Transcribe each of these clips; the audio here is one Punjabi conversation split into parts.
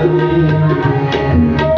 ਜਿਨ ਹਰ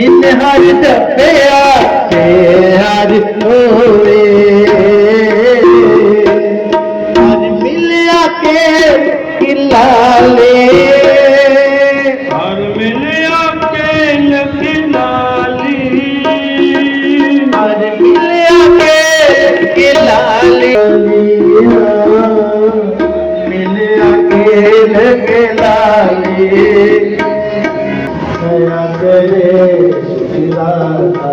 ਜਪਿਆ ਤੇ ਹਰ ਹੋਵੇ ਹਰ ਮਿਲਿਆ ਕੇ ਕਿਲਾਲੇ ਹਰ ਮਿਲਿਆ ਕੇ ਲਖਨਾਲੀ ਹਰ ਮਿਲਿਆ ਕੇ ਕਿਲਾਲੇ ਮਿਲਿਆ ਕੇ ਲਗਲਾਲੇ ਦਇਆ ਕਰੇ Radha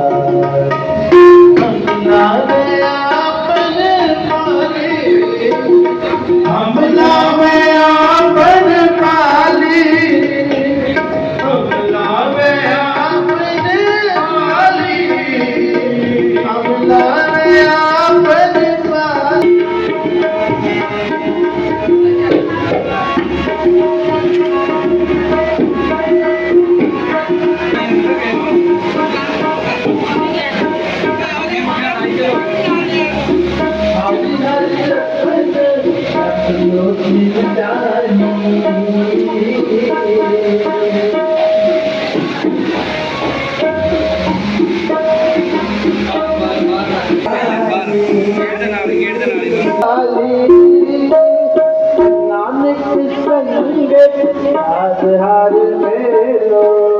हाल मेरो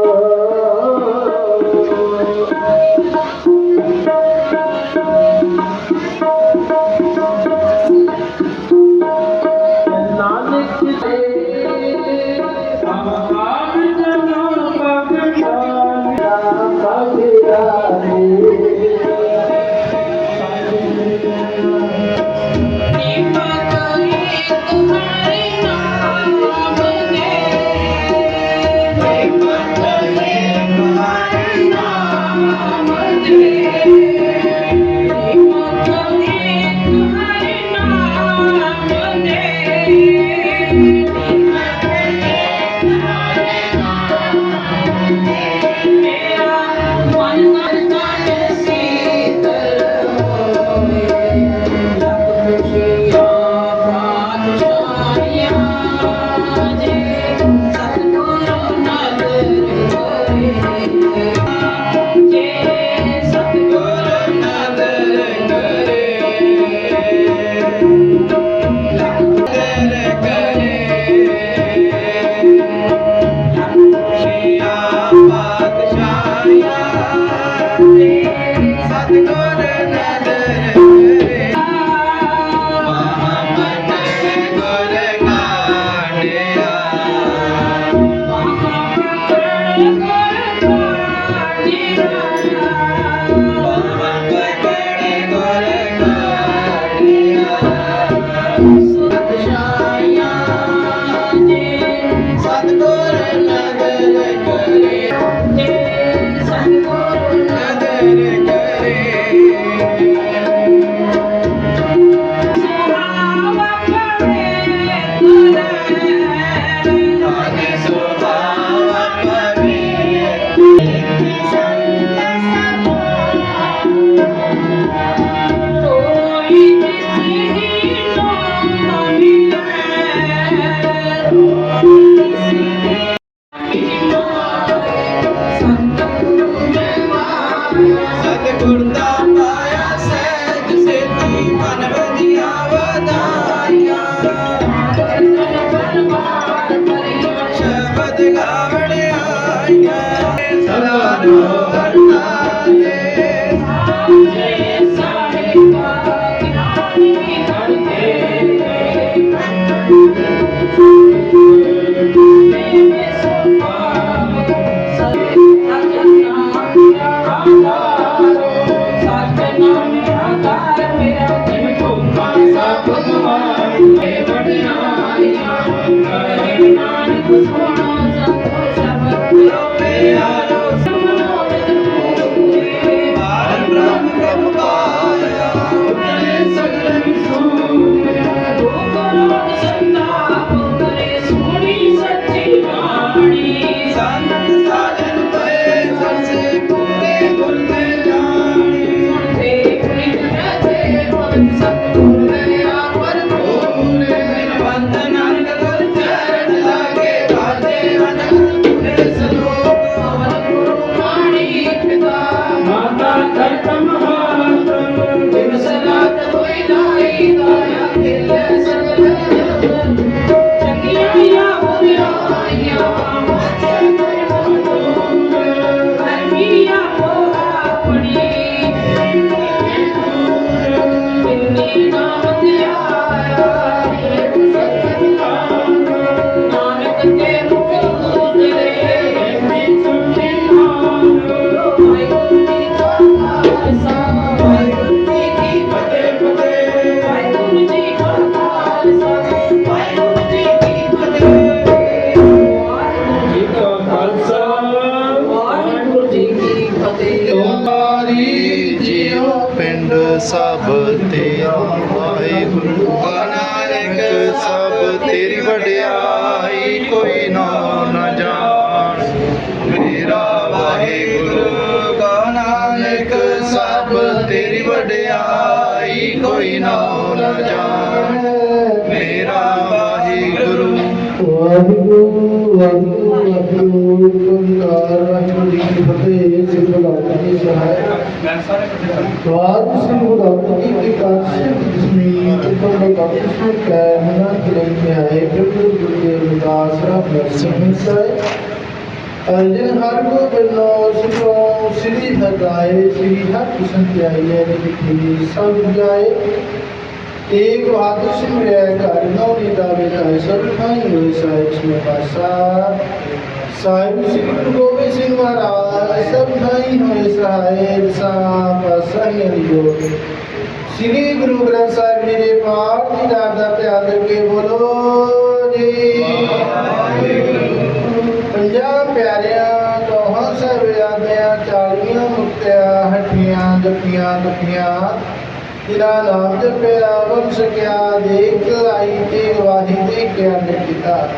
Gurdas. Thank you. कैमना फ़िल्म में आए अर्जुन हर को बिरलो सुनो श्री हर गाए श्री हर किस्म की आई है सब जाए एक बहादुर सिंह रह कर नौ नेता बेटाए सब खाई हुए साहिब सिंह बादशाह साहिब सिंह गुरु गोविंद सिंह महाराज सब खाई हुए साहिब साहब सही ਸ੍ਰੀ ਗੁਰੂ ਗ੍ਰੰਥ ਸਾਹਿਬ ਜੀ ਦੇ ਪਾਠ ਦੀ ਦਾਤ ਦਾ ਧਿਆਨ ਦੇ ਕੇ ਬੋਲੋ ਜੀ। ਪੰਜਾਂ ਪਿਆਰਿਆਂ ਦੋਹਾਂ ਸਾਹਿਬਾਨਿਆਂ ਚਾਲੀਆਂ ਮੁਕਤਿਆਂ ਹੱਟੀਆਂ ਦੁਖੀਆਂ ਦੁਖੀਆਂ ਜਿਨਾ ਨਾਮ ਜਪਿਆ ਵੰਸ ਕਿਆ ਦੇਖ ਆਈ ਤੇ ਵਾਹੀ ਤੇ ਗਿਆਨ ਕੀਤਾ।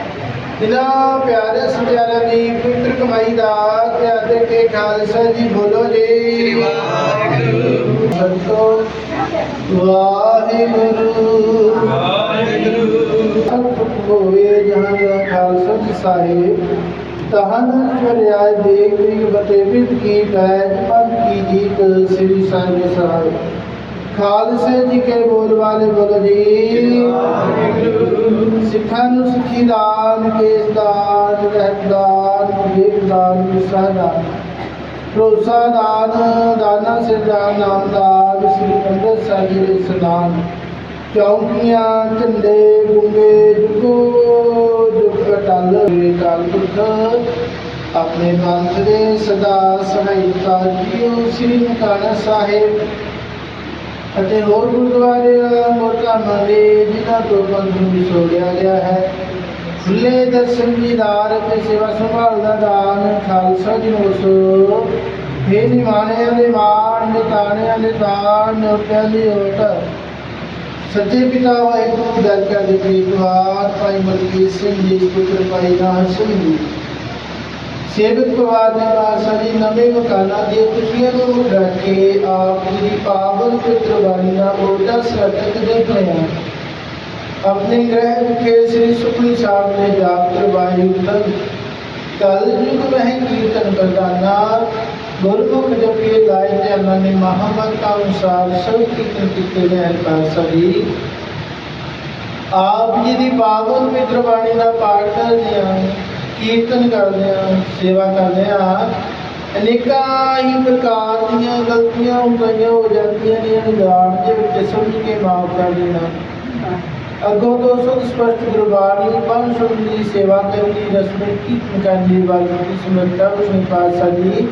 ਜਿਨਾ ਪਿਆਰੇ ਸੰਚਾਰਾ ਦੀ ਪਵਿੱਤਰ ਕਮਾਈ ਦਾ ਧਿਆਨ ਦੇ ਕੇ ਖਾਲਸਾ ਜੀ ਬੋਲੋ ਜੀ। ਸ੍ਰੀ ਵਾਹਿਗੁਰੂ। ਸਤੋ ਵਾਹਿਗੁਰੂ ਵਾਹਿਗੁਰੂ ਹੋਵੇ ਜਹਾਂ ਜਹਾਂ ਖਾਲਸਾ ਸਾਹਿਬ ਤਹਨ ਚਰਿਆਇ ਦੇਖ ਰੀ ਬਤੇ ਬਿਦ ਕੀ ਬੈਜ ਪੰਥ ਕੀ ਜੀਤ ਸ੍ਰੀ ਸਾਹਿਬ ਸਾਹਿਬ ਖਾਲਸੇ ਜੀ ਕੇ ਬੋਲ ਵਾਲੇ ਬੋਲੋ ਜੀ ਸਿੱਖਾਂ ਨੂੰ ਸਿੱਖੀ ਦਾਨ ਕੇਸ ਦਾਨ ਰਹਿਤ ਦਾਨ ਵਿਵੇਕ ਦਾਨ ਵਿਸਾ ਦਾਨ ਭਰੋਸਾ, ਦਾਨ, ਦਾਨਾ ਸਿਰ ਦਾਨ ਸ੍ਰੀ ਅੰਦਰ ਸਾਹਿਬ ਜੀ ਦੇ ਸਦਾਨ। ਚੌਂਕੀਆਂ, ਝੰਡੇ, ਗੁੰਗੇ, ਜੁਗੋ, ਜੁਗ ਟਲ ਟਲ ਦੁੱਖ ਆਪਣੇ ਪੰਥ ਦੇ ਸਦਾ ਸਹਾਇਤਾ ਜੀਓ ਸ੍ਰੀ ਮੁਕਾਣਾ ਸਾਹਿਬ। ਅਤੇ ਹੋਰ ਗੁਰਦੁਆਰੇ ਹੋਰ ਧਾਮਾਂ ਜਿਨ੍ਹਾਂ ਤੋਂ ਪੰਥ ਨੂੰ ਵਿਛੋੜਿਆ ਗਿਆ ਹੈ। ਖੁੱਲੇ ਦਰਸ਼ਨ ਦੀਦਾਰ ਅਤੇ ਸੇਵਾ ਸੰਭਾਲ ਦਾ ਦਾਨ, ਖਾਲਸਾ ਜੀ ਨੂੰ ਸੋ। ਇਹ ਨਿਮਾਣਿਆਂ ਦੇ ਮਾਣ, ਨਿਤਾਣਿਆਂ ਦਾਨ ਨੋਟਿਆਂ ਓਟ। ਸੱਚੇ ਪਿਤਾ ਵਾਹਿਗੁਰੂ ਦਰ ਦੇ ਪ੍ਰੀਤਵਾਰ ਭਾਈ ਮਲਕੀਤ ਸਿੰਘ ਜੀ ਪੁੱਤਰ ਭਾਈ ਨਾਮ ਸਿੰਘ ਜੀ। ਸੇਵਕ ਪਰਿਵਾਰ ਦੇ ਪਾਸਾ ਜੀ, ਨਵੇਂ ਮਕਾਨਾਂ ਦੀ ਖੁਸ਼ੀਆਂ ਨੂੰ ਮੁੱਖ ਰੱਖ ਕੇ ਆਪ ਜੀ ਦੀ ਪਾਵਨ ਪਵਿੱਤਰ ਬਾਣੀ ਦਾ ਓਟਾ ਸਰਟਕ ਦੇਖ ਰਹੇ ਹਾਂ ਆਪਣੇ ਗ੍ਰਹਿ ਵਿਖੇ ਸ੍ਰੀ ਸੁਖਨੀ ਸਾਹਿਬ ਨੇ ਜਾਪ ਕਰਵਾਈ ਉਤਨ ਕਲ ਯੁਗ ਮਹਿ ਕੀਰਤਨ ਪ੍ਰਦਾਨਾ ਗੁਰਮੁਖ ਜਪੇ ਲਾਇ ਧਿਆਨਾਂ ਨੇ ਮਹਾਮਤ ਅਨੁਸਾਰ ਸਭ ਕੀਰਤਨ ਕੀਤੇ ਨੇ ਪਾਸਾ ਜੀ ਆਪ ਜੀ ਦੀ ਪਾਵਨ ਪਵਿੱਤਰ ਬਾਣੀ ਦਾ ਪਾਠ ਕਰਦੇ ਹਾਂ, ਕੀਰਤਨ ਕਰਦੇ ਹਾਂ, ਸੇਵਾ ਕਰਦੇ ਹਾਂ। ਅਨੇਕਾਂ ਹੀ ਪ੍ਰਕਾਰ ਦੀਆਂ ਗਲਤੀਆਂ ਹੁੰਦੀਆਂ, ਹੋ ਜਾਂਦੀਆਂ ਨੇ, ਅਨੁਦਾਨ ਦੇ ਵਿੱਚ ਸਮਝ ਕੇ ਮਾਫ ਕਰ ਦੇਣਾ। ਅੱਗੋਂ ਤੋਂ ਸੁਧ ਸਪਸ਼ਟ ਗੁਰਬਾਣੀ, ਪੰਜ ਸ਼ਬਦ ਦੀ ਸੇਵਾ ਕਰਨ, ਰਸਮੇ ਕੀ ਕਰਨੀ ਵਾਲੀ ਦੀ ਸਮਰਤਾ ਉਸਨੇ ਪਾਤਸ਼ਾਹ ਜੀ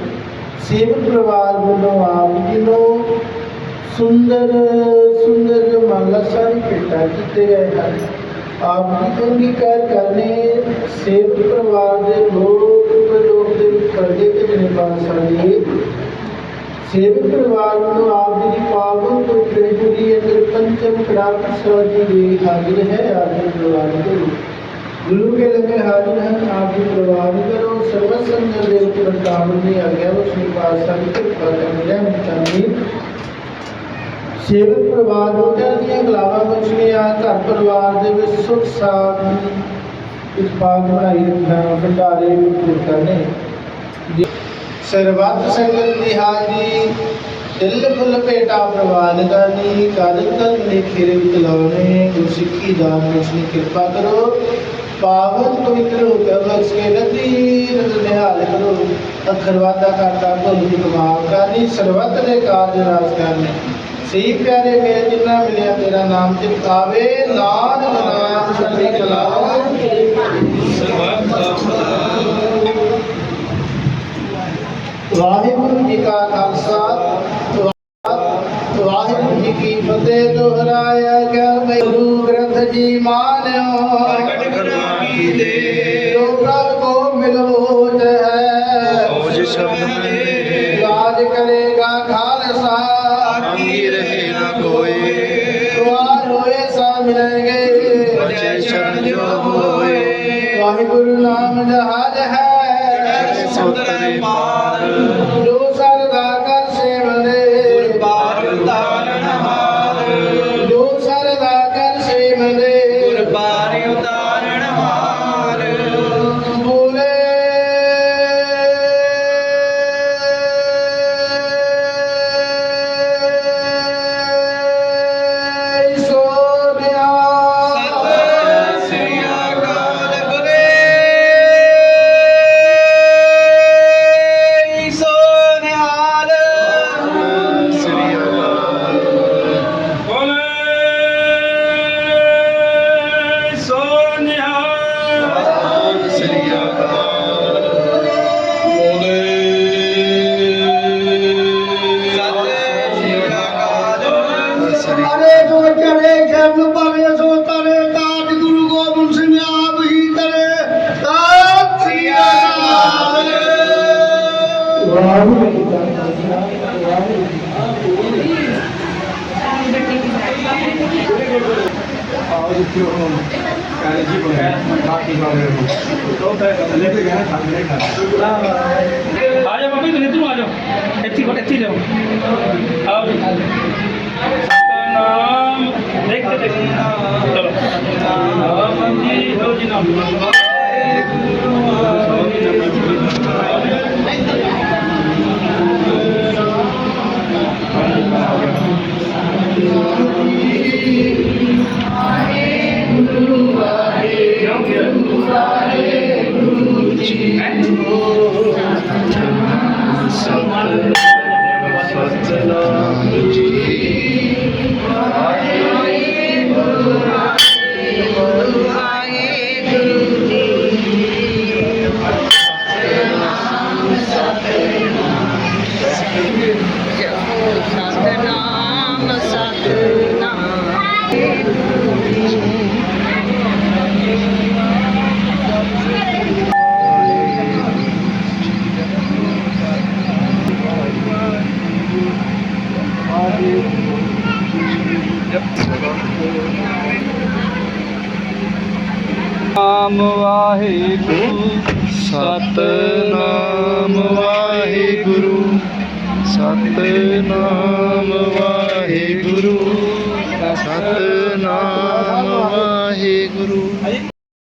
ਸੇਵਕ ਪਰਿਵਾਰ ਵੱਲੋਂ ਆਪ ਜੀ ਨੂੰ ਸੁੰਦਰ ਸੁੰਦਰ ਜੋ ਭੇਟਾ ਕੀਤੇ ਗਏ ਹਨ। ਆਪ ਜੀ ਅੰਗੀਕਾਰ ਕਰਨੇ ਸੇਵਕ ਪਰਿਵਾਰ ਦੇ ਲੋਕ ਲੋਕ ਦੇ ਵਿੱਚ ਕਰਦੇ ਕਿ ਜਿਹੜੇ ਪਾਤਸ਼ਾਹ ਜੀ ਸੇਵਕ ਪਰਿਵਾਰ ਨੂੰ ਆਪ ਜੀ ਦੀ ਪਾਵਨ ਪਵਿੱਤਰ ਗੁਰੀ ਅੰਦਰ ਪੰਚਮ ਕੜਾਕ ਸੋਜੀ ਦੀ ਹਾਜ਼ਰ ਹੈ ਆਪ ਜੀ ਪਰਿਵਾਰ ਕਰੋ ਗੁਰੂ ਕੇ ਲੰਗਰ ਹਾਜ਼ਰ ਹਨ ਆਪ ਜੀ ਪਰਿਵਾਰ ਕਰੋ ਸਰਵ ਸੰਗਤ ਦੇ ਉੱਪਰ ਕਾਮਨ ਦੀ ਆਗਿਆ ਉਸ ਨੂੰ ਪਾਤਸ਼ਾਹ ਦੀ ਕਿਰਪਾ ਕਰਨ ਰਹਿਮਤ ਕਰਨੀ ਸੇਵਕ ਪਰਿਵਾਰ ਨੂੰ ਦੀਆਂ ਗਲਾਵਾਂ ਬਖਸ਼ਣੀਆਂ ਘਰ ਪਰਿਵਾਰ ਦੇ ਵਿੱਚ ਸੁਖ ਸਾਥ ਇਸ ਬਾਗ ਬਣਾਈ ਰੱਖਣਾ ਭੰਡਾਰੇ ਵਿਪੂਰ ਕਰਨੇ ਸਰਬੱਤ ਸੰਗਤ ਦੀ ਹਾਜ਼ਰੀ, ਦਿਲ ਫੁੱਲ ਭੇਟਾ ਪ੍ਰਵਾਨ ਕਰਨੀ ਕਾਲਕ ਤਨ ਲਿਖੇ ਰਿਤ ਗੁਰਸਿੱਖੀ ਦਾਨ ਵਿੱਚ ਕਿਰਪਾ ਕਰੋ। ਪਾਵਨ ਪਵਿੱਤਰ ਹੋ ਕੇ ਬਖਸ਼ ਨਦੀ ਰਤ ਨਿਹਾਲ ਕਰੋ। ਅੱਖਰ ਵਾਦਾ ਕਰਤਾ, ਭੁੱਲ ਦੀ ਕਮਾਲ ਕਰਨੀ, ਸਰਬੱਤ ਦੇ ਕਾਰਜ ਰਾਜ ਕਰਨੇ। ਸਹੀ ਪਿਆਰੇ ਮੇਰੇ ਜਿੰਨਾ ਮਿਲਿਆ ਤੇਰਾ ਨਾਮ ਚਿਪਕਾਵੇ ਨਾਦ ਨਾਮ ਚੜ੍ਹਦੀ ਕਲਾ ਸਰਬੱਤ ਦਾ ਭਲਾ ਵਾਹਿਗੁਰੂ ਜੀ ਕਾ ਖਾਲਸਾ ਵਾਹਿਗੁਰੂ ਜੀ ਕੀ ਫਤਿਹ ਦੁਹਰਾਇਆ ਗਿਆ ਗੁਰੂ ਗ੍ਰੰਥ ਜੀ ਮਾਨਿਓ ਪ੍ਰਗਟ ਕਰਨਾ ਕੀ ਦੇ ਜੋ ਪ੍ਰਭ ਕੋ ਮਿਲਵੋਜ ਹੈ ਔਜ ਸ਼ਬਦ ਮੈਂ ਰਾਜ ਕਰੇਗਾ ਖਾਲਸਾ ਅੰਗੀ ਰਹੇ ਨਾ ਕੋਈ ਦੁਆਰ ਹੋਏ ਸਾ ਮਿਲਣਗੇ ਬਚੇ ਸ਼ਰਨ ਜੋ ਹੋਏ ਵਾਹਿਗੁਰੂ ਨਾਮ ਜਹਾਜ ਹੈ சொத்தரை பாரு ਆ ਜਾ ਬਾਬੀ ਤੁਸੀਂ ਇੱਧਰੋਂ ਆ ਜਾਓ ਇੱਥੇ ਕੋਲ ਇੱਥੇ ਜਾਓ। ਆਓ ਸਤਨਾਮ ਦੇਖਦੇ ਦੇਖਦੇ ਚਲੋ। ਨਾਮ ਜੀ ਹੋ ਜੀ ਨਾਮ। ਸਤਨਾਮ ਸਤਨਾਮ